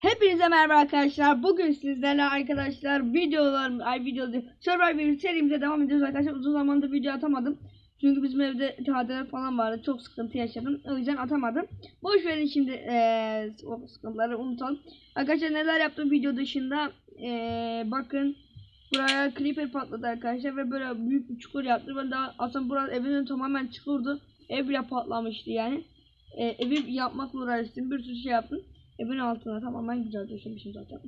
Hepinize merhaba arkadaşlar. Bugün sizlerle arkadaşlar videolar, ay video değil, Survivor serimize devam ediyoruz arkadaşlar. Uzun zamandır video atamadım. Çünkü bizim evde tadilat falan vardı. Çok sıkıntı yaşadım. O yüzden atamadım. Boş verin şimdi eee o sıkıntıları unutalım. Arkadaşlar neler yaptım video dışında. Eee bakın buraya creeper patladı arkadaşlar ve böyle büyük bir çukur yaptım. Ben daha aslında burası evinin tamamen çukurdu. Ev bile patlamıştı yani. Eee evi yapmakla uğraştım. Bir sürü şey yaptım. Evin altına tamamen güzel döşemişim zaten.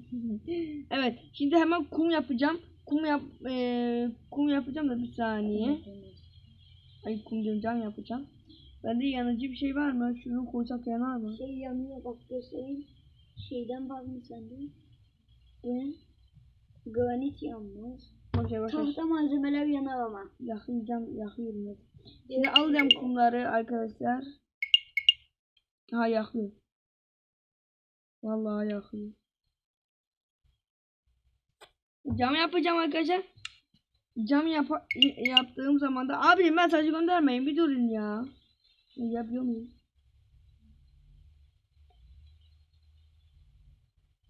evet. Şimdi hemen kum yapacağım. Kum yap eee, kum yapacağım da bir saniye. Ay kum diyorum cam yapacağım. Bende yanıcı bir şey var mı? Şunu koysak yanar mı? Şey yanıyor bak göstereyim. Şeyden var mı sende? Ben granit yanmaz. Boş boş. Tahta malzemeler yanar ama. Yakacağım, yakıyorum. Şimdi alacağım kumları arkadaşlar. Ha yakıyor. Vallahi yakıyor. Cam yapacağım arkadaşlar. Cam yap yaptığım zaman da abim ben sadece göndermeyin bir durun ya. Yapıyor muyum?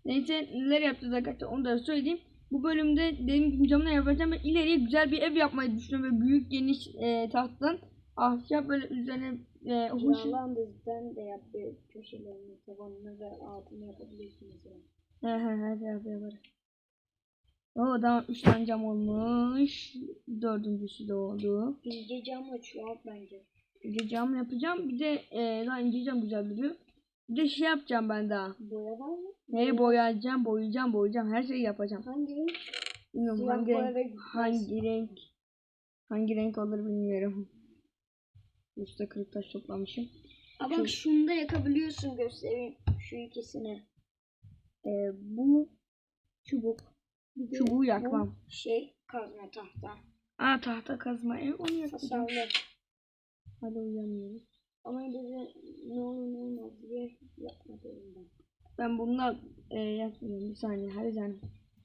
Neyse neler yapacağız arkadaşlar onu da söyleyeyim. Bu bölümde dediğim gibi camla yapacağım ve ileriye güzel bir ev yapmayı düşünüyorum. Böyle büyük geniş e, tahttan ahşap böyle üzerine e, hoş. Yalandızdan da yap bir köşelerini, tabanını ve altını yapabilirsin mesela. He he he he he. Oo tamam 3 tane cam olmuş. Dördüncüsü de oldu. İnce cam açıyor bence. İnce cam yapacağım. Bir de e, daha ince cam güzel duruyor. Bir de şey yapacağım ben daha. Boya var mı? Neyi boyayacağım, boyayacağım, boyayacağım. Her şeyi yapacağım. Hangi renk? Bilmiyorum Siyah hangi renk, hangi renk, hangi renk olur bilmiyorum. Üstte kırık taş toplamışım. Aa, bak şunu da yakabiliyorsun göstereyim. Şu ikisini. E, bu çubuk. Bir de Çubuğu bu yakmam. Şey kazma tahta. Aa tahta kazma. E, onu yapacağım. Tasarlı. Hadi uyanmıyoruz. Ama yine de ne olur ne olmaz diye yapmadım ben. Ben bununla e, yapmıyorum bir saniye hadi canım.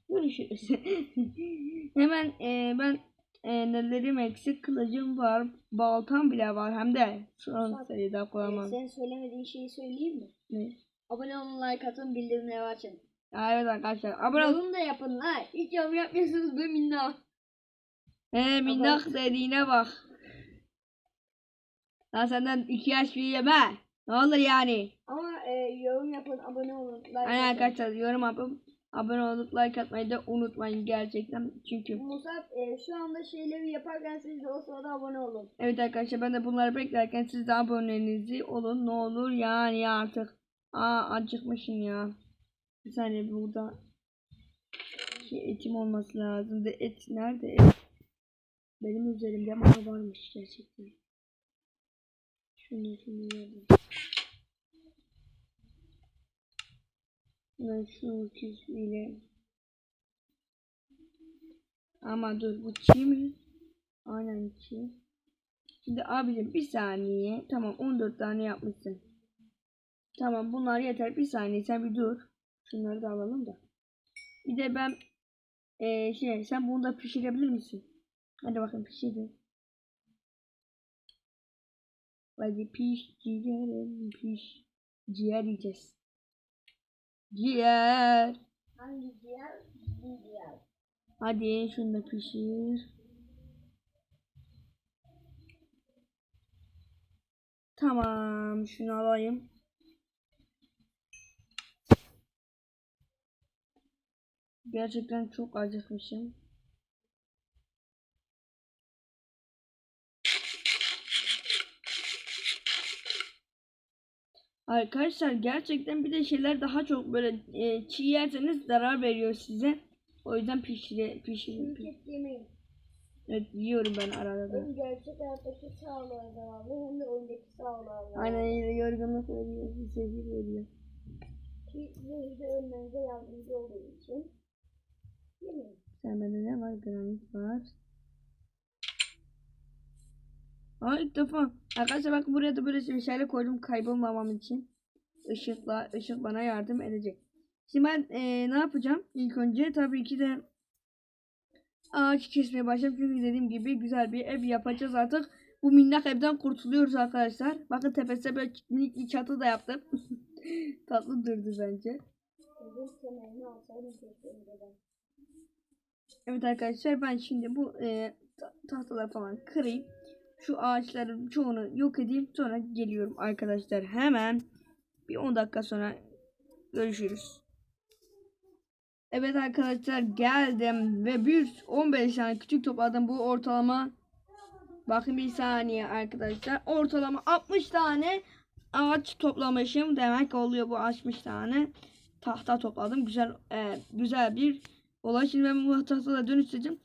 Görüşürüz. Hemen e, ben e, nelerim eksik kılıcım var. Baltam bile var hem de son Ee, koyamam. senin söylemediğin şeyi söyleyeyim mi? Ne? Abone olun, like atın, bildirimleri açın. Ya evet arkadaşlar abone ol. Yorum da yapın la. Hiç yorum yapmıyorsunuz be minna. He minnak dediğine bak. Lan senden iki yaş büyüğüm ha. Ne olur yani. Ama e, yorum yapın, abone olun, like Aynen arkadaşlar yorum yapıp abone olup like atmayı da unutmayın gerçekten. Çünkü Musab e, şu anda şeyleri yaparken siz de o sırada abone olun. Evet arkadaşlar ben de bunları beklerken siz de abonenizi olun ne olur yani artık. Aa acıkmışım ya. Bir saniye burada şey, etim olması lazım. De et nerede et? Benim üzerimde ama varmış gerçekten. Şunu şunu yedim. Ben şunu kesmeyle. Ama dur bu mi? Aynen çiğ. Şimdi abicim bir saniye. Tamam 14 tane yapmışsın. Tamam bunlar yeter. Bir saniye sen bir dur. Şunları da alalım da. Bir de ben eee şey sen bunu da pişirebilir misin? Hadi bakayım pişirin. Hadi piş ciğerim piş. Ciğer yiyeceğiz. Ciğer. Hangi diğer? Diğer. Hadi şunu da pişir. Tamam şunu alayım. Gerçekten çok acıkmışım. Arkadaşlar gerçekten bir de şeyler daha çok böyle e, çiğ yerseniz zarar veriyor size. O yüzden pişire. Şirket yemeyin. Evet yiyorum ben arada da. Hem gerçek hayattaki sağlığa zararlı hem de oyundaki sağlığa zararlı. Aynen yorgunluk veriyor, zehir veriyor. Ki zehirde ölmenize yardımcı olduğu için. Yemeyin. Sen bende ne var? Granit var. Aa ilk defa. Arkadaşlar bak buraya da böyle şeyler koydum kaybolmamam için. Işıkla, ışık bana yardım edecek. Şimdi ben eee, ne yapacağım? İlk önce tabii ki de ağaç kesmeye başlayacağım. Çünkü dediğim gibi güzel bir ev yapacağız artık. Bu minnak evden kurtuluyoruz arkadaşlar. Bakın tepesine böyle minik bir çatı da yaptım. Tatlı durdu bence. Evet arkadaşlar ben şimdi bu e, ta- tahtaları falan kırayım. Şu ağaçların çoğunu yok edeyim. Sonra geliyorum arkadaşlar. Hemen bir 10 dakika sonra görüşürüz. Evet arkadaşlar geldim ve bir 15 tane küçük topladım. Bu ortalama bakın bir saniye arkadaşlar. Ortalama 60 tane ağaç toplamışım. Demek oluyor bu 60 tane tahta topladım. Güzel e, güzel bir olay. Şimdi ben bu tahtaları dönüştüreceğim.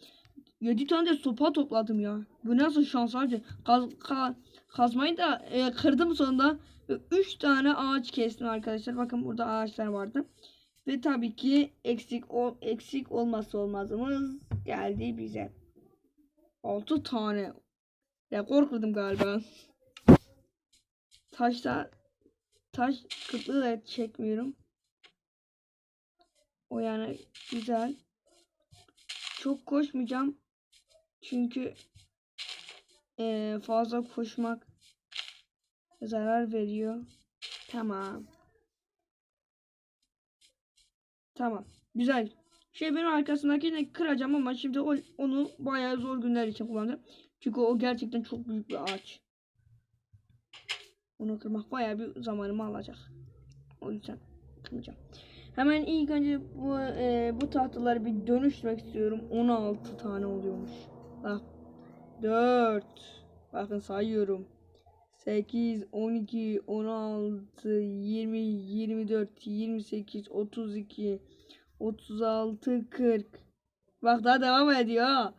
7 tane de sopa topladım ya. Bu nasıl şans abi? Kaz, ka- kazmayı da e, kırdım sonunda. 3 tane ağaç kestim arkadaşlar. Bakın burada ağaçlar vardı. Ve tabii ki eksik o eksik olmazsa olmazımız geldi bize. 6 tane. Ya korkurdum galiba. Taşta taş kıtlığı da çekmiyorum. O yani güzel. Çok koşmayacağım. Çünkü eee, fazla koşmak zarar veriyor. Tamam. Tamam. Güzel. Şey benim arkasındakini kıracağım ama şimdi o, onu bayağı zor günler için kullanacağım. Çünkü o gerçekten çok büyük bir ağaç. Onu kırmak bayağı bir zamanımı alacak. O yüzden kırmayacağım. Hemen ilk önce bu e, bu tahtaları bir dönüştürmek istiyorum. 16 tane oluyormuş. Bak. 4. Bakın sayıyorum. 8, 12, 16, 20, 24, 28, 32, 36, 40. Bak daha devam ediyor.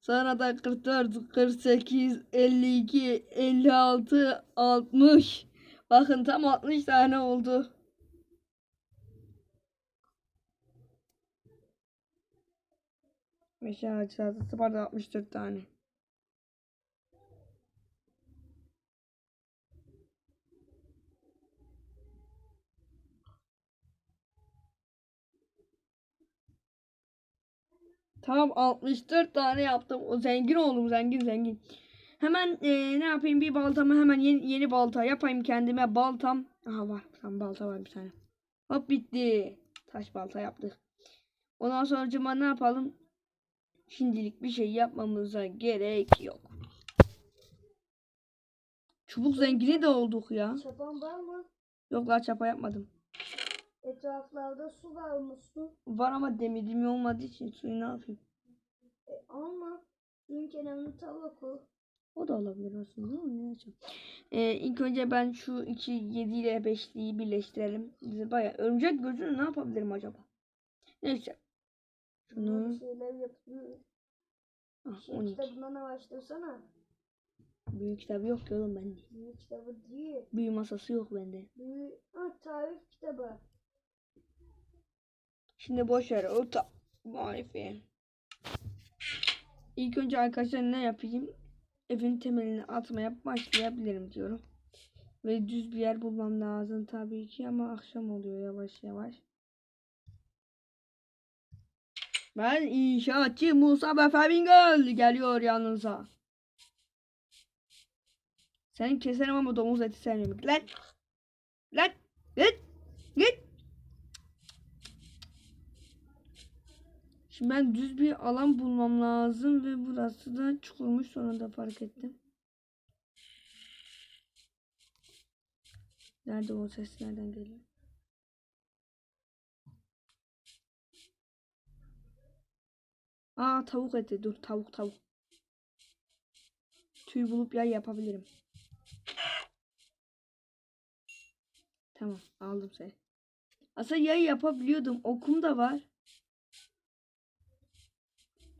Sonra da 44, 48, 52, 56, 60. Bakın tam 60 tane oldu. Meşe ağacı tahtası var da 64 tane. Tamam 64 tane yaptım. O zengin oldum zengin zengin. Hemen eee, ne yapayım bir baltamı hemen yeni, yeni balta yapayım kendime baltam. Aha var tamam balta var bir tane. Hop bitti. Taş balta yaptık. Ondan sonra ne yapalım? Şimdilik bir şey yapmamıza gerek yok. Çubuk zengini de olduk ya. Çapan var mı? Yok la çapa yapmadım. Etraflarda su var mı su? Var ama demirim olmadığı için suyu ne yapayım? E, alma. Suyun kenarını tava koy. O da olabilir aslında ama ne yapacağım? Ee, ilk önce ben şu iki 7 ile 5'liyi birleştirelim. Bize bayağı örümcek gözünü ne yapabilirim acaba? Neyse. Şunu şeyler yapılıyor. ah, Şey 12. kitabından araştırsana. Büyük kitabı yok ki oğlum bende. Büyük kitabı değil. Büyü masası yok bende. Büyük... Ha tarif kitabı. Şimdi boş ver o ta marifi. İlk önce arkadaşlar ne yapayım? Evin temelini atmaya başlayabilirim diyorum. Ve düz bir yer bulmam lazım tabii ki ama akşam oluyor yavaş yavaş. Ben inşaatçı Musa Befe Bingöl geliyor yanınıza. Seni keserim ama domuz eti sevmiyorum. Lan! Lan! Git! Git! Şimdi ben düz bir alan bulmam lazım ve burası da çukurmuş sonra da fark ettim. Nerede o ses nereden geliyor? Aa tavuk eti dur tavuk tavuk. Tüy bulup yay yapabilirim. Tamam aldım seni. Aslında yay yapabiliyordum. Okum da var.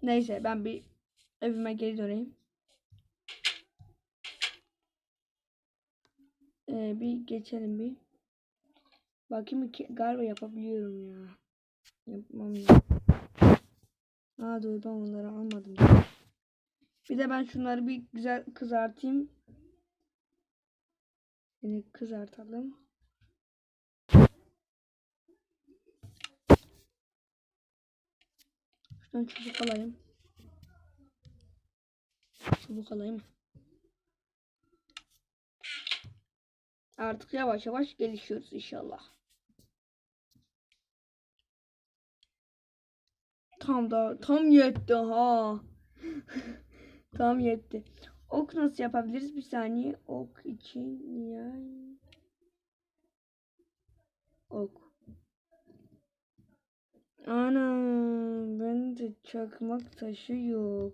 Neyse ben bir evime geri döneyim. Ee, bir geçelim bir. Bakayım ki galiba yapabiliyorum ya. Yapmam ya. Aa dur ben onları almadım. Bir de ben şunları bir güzel kızartayım. Yine kızartalım. Şuradan çubuk alayım. Çubuk alayım. Artık yavaş yavaş gelişiyoruz inşallah. Tam da tam yetti ha. tam yetti. Ok nasıl yapabiliriz? Bir saniye. Ok için yay. Ok. Ana ben de çakmak taşı yok.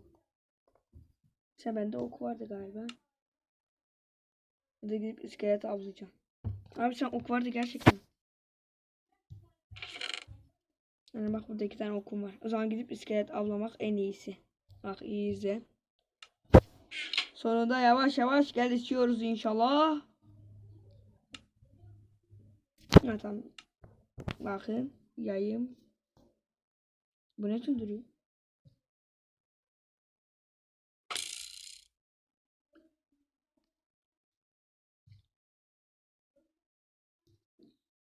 Sen bende ok vardı galiba. Ya da gidip iskelet avlayacağım. Abi sen ok vardı gerçekten. Yani bak burada iki tane okum var. O zaman gidip iskelet avlamak en iyisi. Bak iyi izle. Sonunda yavaş yavaş gelişiyoruz inşallah. Ha, tamam. Bakın yayım. Bu ne tündürüyor?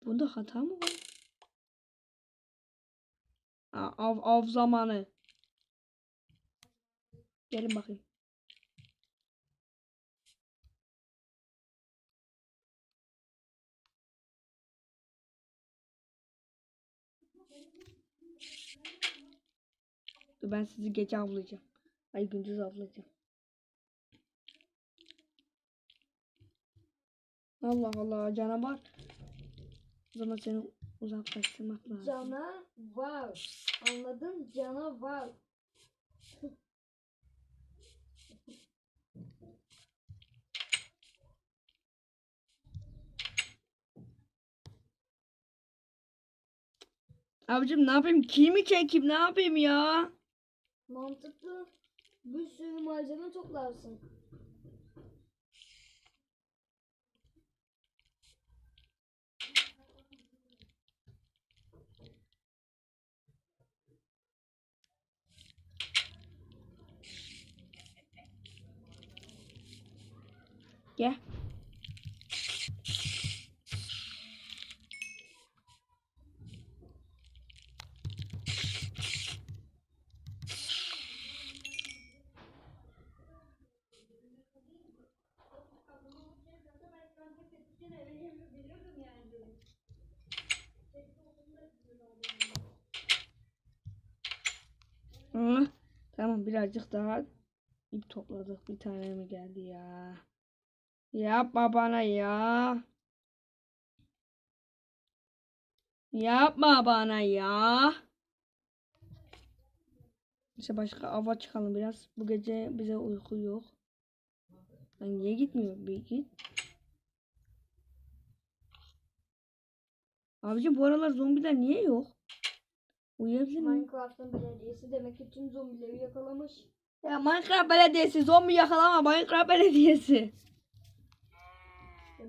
Bunda hata mı var? Aa, Av, av zamanı. Gelin bakayım. Dur ben sizi gece avlayacağım. Ay gündüz avlayacağım. Allah Allah canavar. O zaman seni uzaklaştırmak lazım. Cana var. Anladın? Cana var. Abicim ne yapayım? Kimi çekeyim? Ne yapayım ya? Mantıklı. Bir sürü malzeme toplarsın. Hı, Tamam birazcık daha ip topladık. Bir tane mi geldi ya? Yapma bana ya. Yapma bana ya. İşte başka ava çıkalım biraz. Bu gece bize uyku yok. Lan niye gitmiyor? Bir git. Abici bu aralar zombiler niye yok? Uyuyabilir miyim? Minecraft'ın belediyesi demek ki tüm zombileri yakalamış. Ya Minecraft Belediyesi zombi yakalama Minecraft Belediyesi.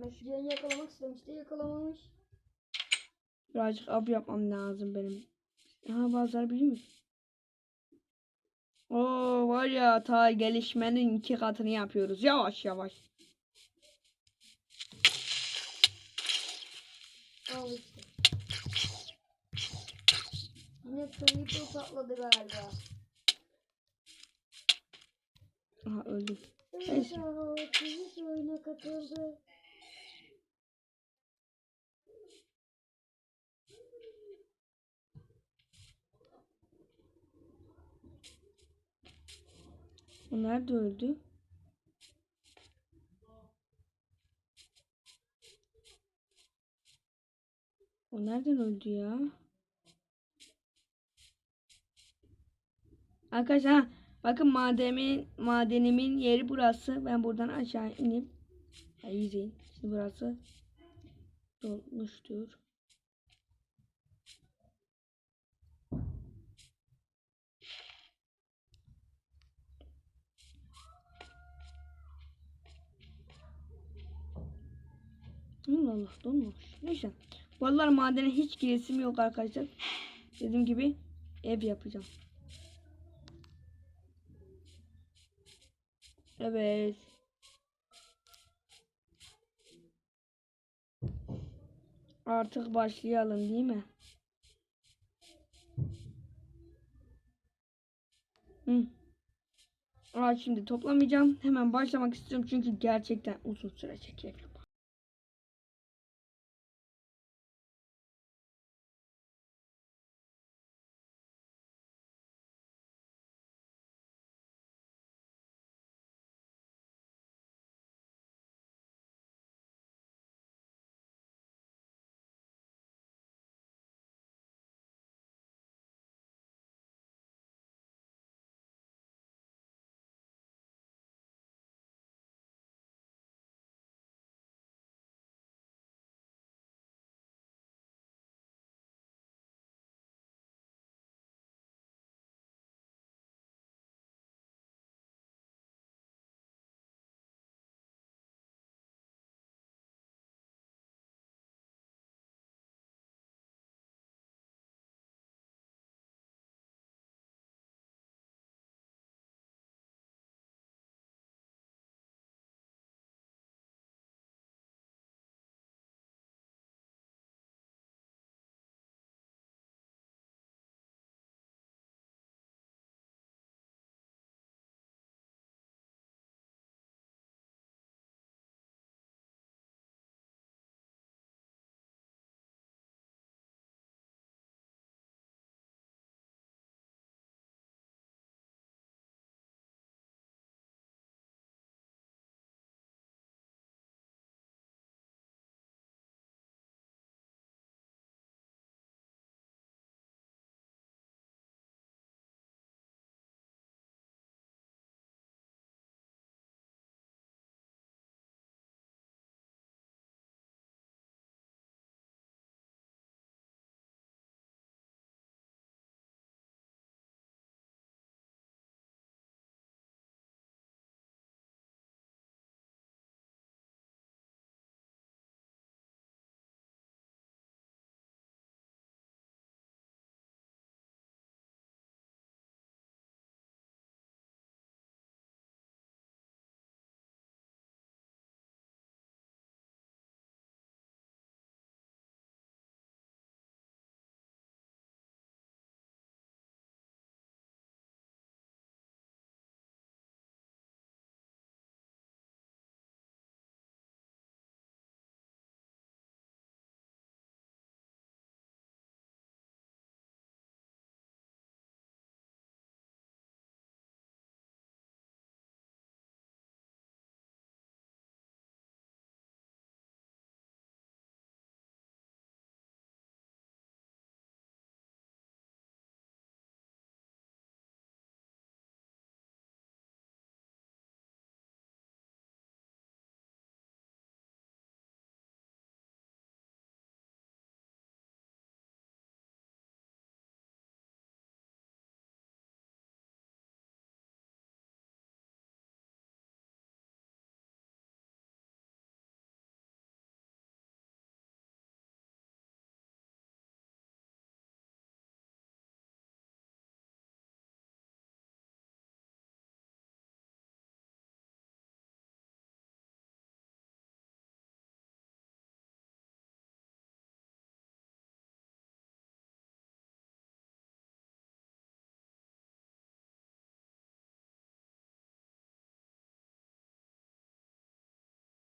Diğerini yakalamak istemiş de yakalamamış. Birazcık av yapmam lazım benim. Ha bazıları biliyor musun? Oo var ya ta gelişmenin iki katını yapıyoruz. Yavaş yavaş. Al işte. Yine creeper patladı galiba. Aha öldüm. Evet, Neyse. Oyuna katıldı. O nerede öldü? O nereden öldü ya? Arkadaşlar bakın madenimin madenimin yeri burası. Ben buradan aşağı inip ha, izleyin. Şimdi burası dolmuştur. Allah Allah dolmamış. Neyse. Vallahi madene hiç giresim yok arkadaşlar. Dediğim gibi ev yapacağım. Evet. Artık başlayalım değil mi? Hı. Aa, şimdi toplamayacağım. Hemen başlamak istiyorum çünkü gerçekten uzun sürecek ev.